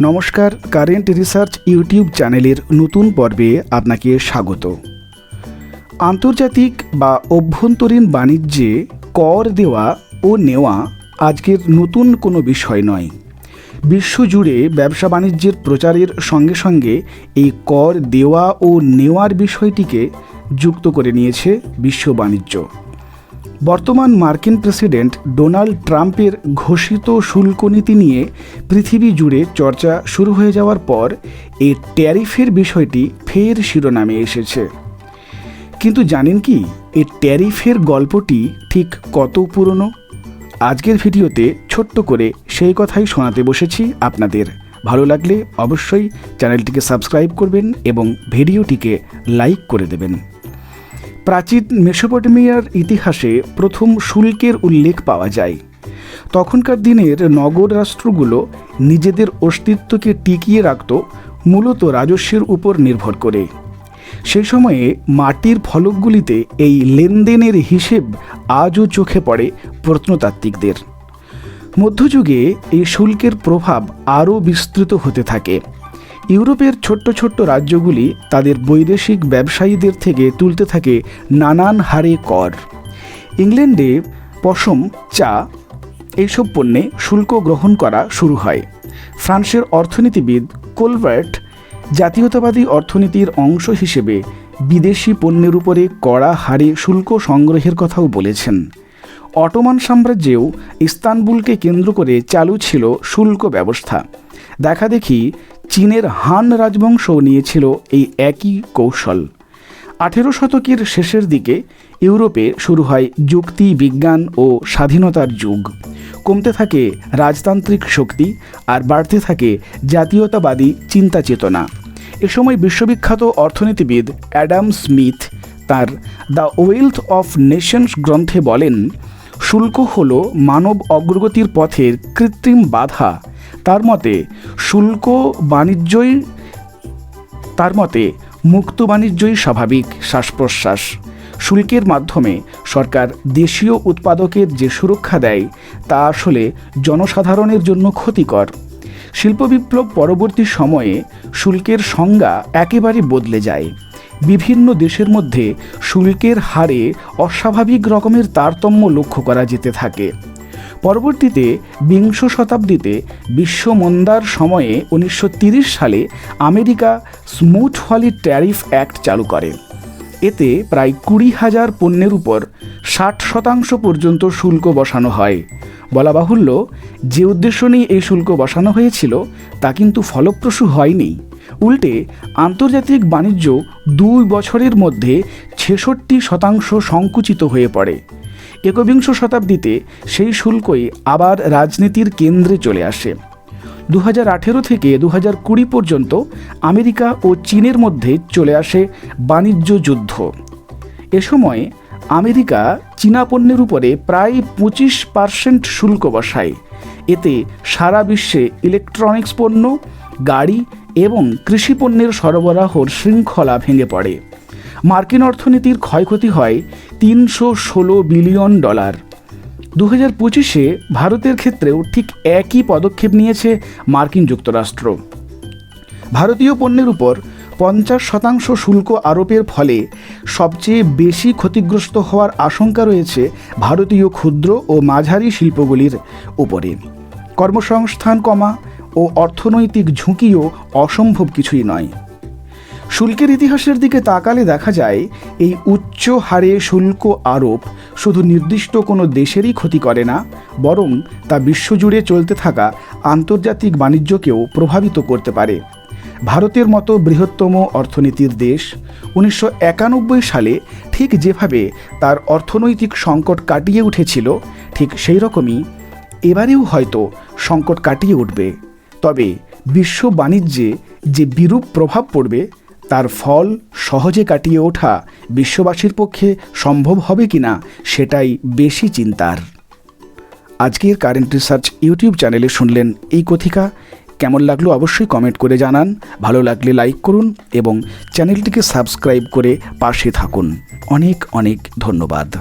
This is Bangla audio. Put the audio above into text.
নমস্কার, কারেন্ট রিসার্চ ইউটিউব চ্যানেলের নতুন পর্বে আপনাকে স্বাগত। আন্তর্জাতিক বা অভ্যন্তরীণ বাণিজ্যে কর দেওয়া ও নেওয়া আজকের নতুন কোনো বিষয় নয়। বিশ্বজুড়ে ব্যবসা বাণিজ্যের প্রচারের সঙ্গে সঙ্গে এই কর দেওয়া ও নেওয়ার বিষয়টিকে যুক্ত করে নিয়েছে বিশ্ব বাণিজ্য। বর্তমান মার্কিন প্রেসিডেন্ট ডোনাল্ড ট্রাম্পের ঘোষিত শুল্ক নীতি নিয়ে পৃথিবী জুড়ে চর্চা শুরু হয়ে যাওয়ার পর এই ট্যারিফের বিষয়টি ফের শিরোনামে এসেছে। কিন্তু জানেন কি এই ট্যারিফের গল্পটি ঠিক কত পুরনো? আজকের ভিডিওতে ছোট্ট করে সেই কথাই শোনাতে বসেছি আপনাদের। ভালো লাগলে অবশ্যই চ্যানেলটিকে সাবস্ক্রাইব করবেন এবং ভিডিওটিকে লাইক করে দেবেন। প্রাচীন মেসোপটেমিয়ার ইতিহাসে প্রথম শুল্কের উল্লেখ পাওয়া যায়। তখনকার দিনের নগর রাষ্ট্রগুলো নিজেদের অস্তিত্বকে টিকিয়ে রাখত মূলত রাজস্বের উপর নির্ভর করে। সেই সময়ে মাটির ফলকগুলিতে এই লেনদেনের হিসেব আজও চোখে পড়ে প্রত্নতাত্ত্বিকদের। মধ্যযুগে এই শুল্কের প্রভাব আরও বিস্তৃত হতে থাকে। ইউরোপের ছোট্ট ছোট্ট রাজ্যগুলি তাদের বৈদেশিক ব্যবসায়ীদের থেকে তুলতে থাকে নানান হারে কর। ইংল্যান্ডে পশম, চা এইসব পণ্যে শুল্ক গ্রহণ করা শুরু হয়। ফ্রান্সের অর্থনীতিবিদ কোলভার্ট জাতীয়তাবাদী অর্থনীতির অংশ হিসেবে বিদেশি পণ্যের উপরে কড়া হারে শুল্ক সংগ্রহের কথাও বলেছেন। অটোমান সাম্রাজ্যেও ইস্তানবুলকে কেন্দ্র করে চালু ছিল শুল্ক ব্যবস্থা। দেখা দেখি চীনের হান রাজবংশ নিয়েছিল এই একই কৌশল। আঠেরো শতকের শেষের দিকে ইউরোপে শুরু হয় যুক্তি, বিজ্ঞান ও স্বাধীনতার যুগ। কমতে থাকে রাজতান্ত্রিক শক্তি আর বাড়তে থাকে জাতীয়তাবাদী চিন্তা চেতনা এ সময় বিশ্ববিখ্যাত অর্থনীতিবিদ অ্যাডাম স্মিথ তার দ্য ওয়েলথ অফ নেশনস গ্রন্থে বলেন, শুল্ক হল মানব অগ্রগতির পথের কৃত্রিম বাধা তার মতে শুল্ক বাণিজ্যই, তার মতে মুক্ত বাণিজ্যই স্বাভাবিক শ্বাস প্রশ্বাস শুল্কের মাধ্যমে সরকার দেশীয় উৎপাদকের যে সুরক্ষা দেয়, তা আসলে জনসাধারণের জন্য ক্ষতিকর। শিল্প বিপ্লব পরবর্তী সময়ে শুল্কের সংজ্ঞা একেবারে বদলে যায়। বিভিন্ন দেশের মধ্যে শুল্কের হারে অস্বাভাবিক রকমের তারতম্য লক্ষ্য করা যেতে থাকে। পরবর্তীতে বিংশ শতাব্দীতে বিশ্ব মন্দার সময়ে উনিশশো সালে America Smoot Hawley tariff act চালু করে। এতে প্রায় কুড়ি হাজার পণ্যের উপর ষাট শতাংশ পর্যন্ত শুল্ক বসানো হয়। বলা বাহুল্য, যে উদ্দেশ্য নিয়ে এই শুল্ক বসানো হয়েছিল, তা কিন্তু ফলপ্রসূ হয়নি। উল্টে, আন্তর্জাতিক বাণিজ্য দুই বছরের মধ্যে ছেষট্টি শতাংশ সংকুচিত হয়ে পড়ে। একবিংশ শতাব্দীতে সেই শুল্কই আবার রাজনীতির কেন্দ্রে চলে আসে। দু হাজার আঠেরো থেকে দু কুড়ি পর্যন্ত আমেরিকা ও চীনের মধ্যে চলে আসে বাণিজ্য যুদ্ধ। এ সময় আমেরিকা চীনা পণ্যের উপরে প্রায় পঁচিশ পার্সেন্ট শুল্ক বসায়। এতে সারা বিশ্বে ইলেকট্রনিক্স পণ্য, গাড়ি এবং কৃষি পণ্যের সরবরাহর শৃঙ্খলা ভেঙে পড়ে। মার্কিন অর্থনীতির ক্ষয়ক্ষতি হয় তিনশো ষোলো বিলিয়ন ডলার। দু হাজার পঁচিশে ভারতের ক্ষেত্রেও ঠিক একই পদক্ষেপ নিয়েছে মার্কিন যুক্তরাষ্ট্র। ভারতীয় পণ্যের উপর পঞ্চাশ শতাংশ শুল্ক আরোপের ফলে সবচেয়ে বেশি ক্ষতিগ্রস্ত হওয়ার আশঙ্কা রয়েছে ভারতীয় ক্ষুদ্র ও মাঝারি শিল্পগুলির উপরে। কর্মসংস্থান কমা ও অর্থনৈতিক ঝুঁকিও অসম্ভব কিছুই নয়। শুল্কের ইতিহাসের দিকে তাকালে দেখা যায়, এই উচ্চ হারে শুল্ক আরোপ শুধু নির্দিষ্ট কোনো দেশেরই ক্ষতি করে না, বরং তা বিশ্বজুড়ে চলতে থাকা আন্তর্জাতিক বাণিজ্যকেও প্রভাবিত করতে পারে। ভারতের মতো বৃহত্তম অর্থনীতির দেশ উনিশশো একানব্বই সালে ঠিক যেভাবে তার অর্থনৈতিক সংকট কাটিয়ে উঠেছিল, ঠিক সেই রকমই এবারেও হয়তো সংকট কাটিয়ে উঠবে। তবে বিশ্ব বাণিজ্যে যে বিরূপ প্রভাব পড়বে তার ফল সহজে কাটিয়ে ওঠা বিশ্ববাসীর পক্ষে সম্ভব হবে কিনা সেটাই বেশি চিন্তার। আজকের কারেন্ট রিসার্চ ইউটিউব চ্যানেলে শুনলেন এই কথিকা। কেমন লাগল অবশ্যই কমেন্ট করে জানান। ভালো লাগলে লাইক করুন এবং চ্যানেলটিকে সাবস্ক্রাইব করে পাশে থাকুন। অনেক অনেক ধন্যবাদ।